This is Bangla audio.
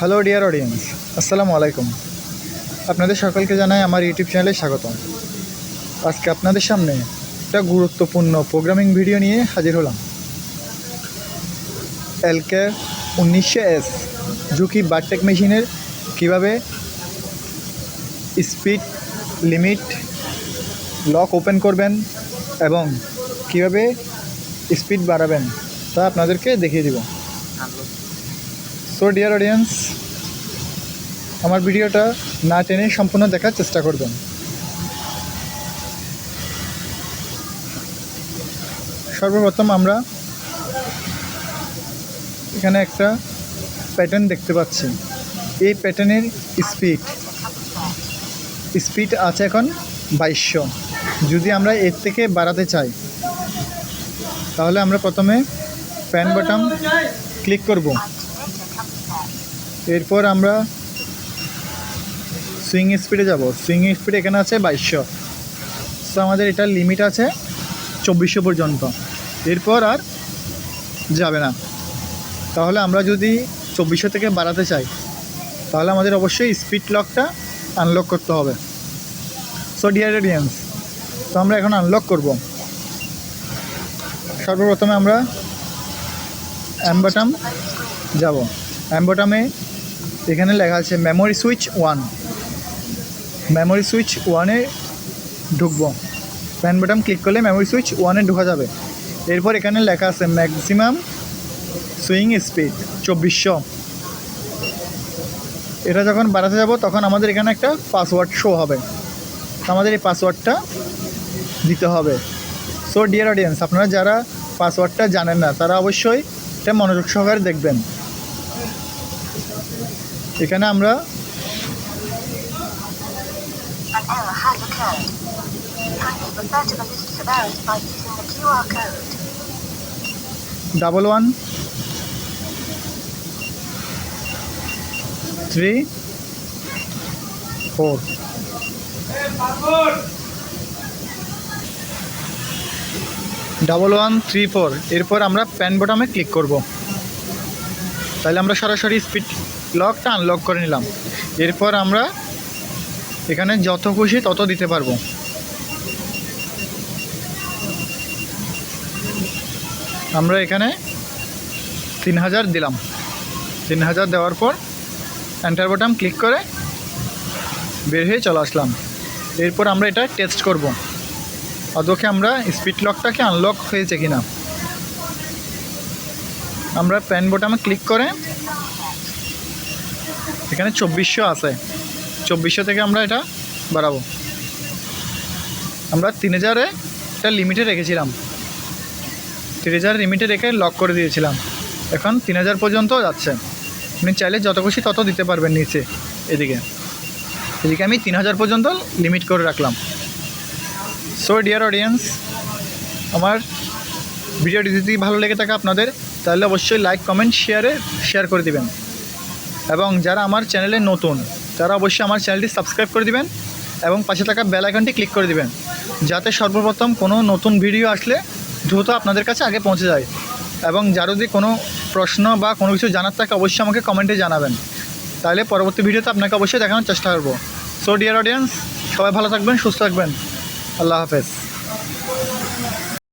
হ্যালো ডিয়ার অডিয়েন্স আসসালামু আলাইকুম আপনাদের সকলকে জানাই আমার ইউটিউব চ্যানেলে স্বাগতম। আজকে আপনাদের সামনে একটা গুরুত্বপূর্ণ প্রোগ্রামিং ভিডিও নিয়ে হাজির হলাম। এলকে উনিশশো এস ঝুঁকি বারটেক মেশিনের কীভাবে স্পিড লিমিট লক ওপেন করবেন এবং কীভাবে স্পিড বাড়াবেন তা আপনাদেরকে দেখিয়ে দিব। সো ডিয়ার অডিয়েন্স আমার ভিডিওটা না টেনে সম্পূর্ণ দেখার চেষ্টা করবেন। সর্বপ্রথম আমরা এখানে একটা প্যাটার্ন দেখতে পাচ্ছি। এই প্যাটার্নের স্পিড স্পিড আছে এখন বাইশশো। যদি আমরা এর থেকে বাড়াতে চাই, তাহলে আমরা প্রথমে প্যান বাটন ক্লিক করব। এরপর আমরা সুইং স্পিডে যাব। সুইং স্পিড এখানে আছে বাইশশো। সো আমাদের এটার লিমিট আছে চব্বিশশো পর্যন্ত। এরপর আর যাবে না। তাহলে আমরা যদি চব্বিশশো থেকে বাড়াতে চাই, তাহলে আমাদের অবশ্যই স্পিড লকটা আনলক করতে হবে। সো ডিয়ার অডিয়েন্স তো আমরা এখন আনলক করব। সর্বপ্রথমে আমরা অ্যাম্বাটাম যাব। অ্যাম্বাটামে এখানে লেখা আছে memory switch one memory switch ওয়ানে ঢুকবো। প্যান বাটন ক্লিক করলে মেমোরি সুইচ ওয়ানে ঢোকা যাবে। এরপর এখানে লেখা আছে ম্যাক্সিমাম সুইং স্পিড চব্বিশশো। এটা যখন বাড়াতে যাব, তখন আমাদের এখানে একটা পাসওয়ার্ড শো হবে। আমাদের এই পাসওয়ার্ডটা দিতে হবে। সো ডিয়ার অডিয়েন্স আপনারা যারা পাসওয়ার্ডটা জানেন না, তারা অবশ্যই এটা মনোযোগ সহকারে দেখবেন। QR আমরা double one three four double one three four এরপর আমরা প্যান বটামে ক্লিক করব। তাহলে আমরা সরাসরি স্পিড লকটা আনলক করে নিলাম। এরপর আমরা এখানে যত খুশি তত দিতে পারব। আমরা এখানে তিন হাজার দিলাম। তিন হাজার দেওয়ার পর এন্টার বাটন ক্লিক করে বের হয়ে চলে আসলাম। এরপর আমরা এটা টেস্ট করব। অদোকে আমরা স্পিড লকটাকে আনলক হয়েছে কিনা। আমরা প্যান বোটামে ক্লিক করে এখানে চব্বিশশো আছে। চব্বিশশো থেকে আমরা এটা বাড়াবো। আমরা তিন হাজারে একটা লিমিটে রেখেছিলাম। তিন হাজার লিমিটে রেখে লক করে দিয়েছিলাম। এখন তিন হাজার পর্যন্ত যাচ্ছে। আপনি চাইলে যত খুশি তত দিতে পারবেন নিচে, এদিকে। এদিকে আমি তিন হাজার পর্যন্ত লিমিট করে রাখলাম। সো ডিয়ার অডিয়েন্স আমার ভিডিওটি যদি ভালো লেগে থাকে আপনাদের, তাহলে অবশ্যই লাইক কমেন্ট শেয়ারে শেয়ার করে দিবেন। এবং যারা আমার চ্যানেলে নতুন, তারা অবশ্যই আমার চ্যানেলটি সাবস্ক্রাইব করে দিবেন এবং পাশে থাকা বেল আইকনটি ক্লিক করে দিবেন, যাতে সর্বপ্রথম কোনো নতুন ভিডিও আসলে দ্রুত আপনাদের কাছে আগে পৌঁছে যায়। এবং যার যদি কোনো প্রশ্ন বা কোনো কিছু জানার থাকে, অবশ্যই আমাকে কমেন্টে জানাবেন। তাহলে পরবর্তী ভিডিওতে আপনাকে অবশ্যই দেখানোর চেষ্টা করব। সো ডিয়ার অডিয়েন্স সবাই ভালো থাকবেন, সুস্থ থাকবেন। আল্লাহ হাফেজ।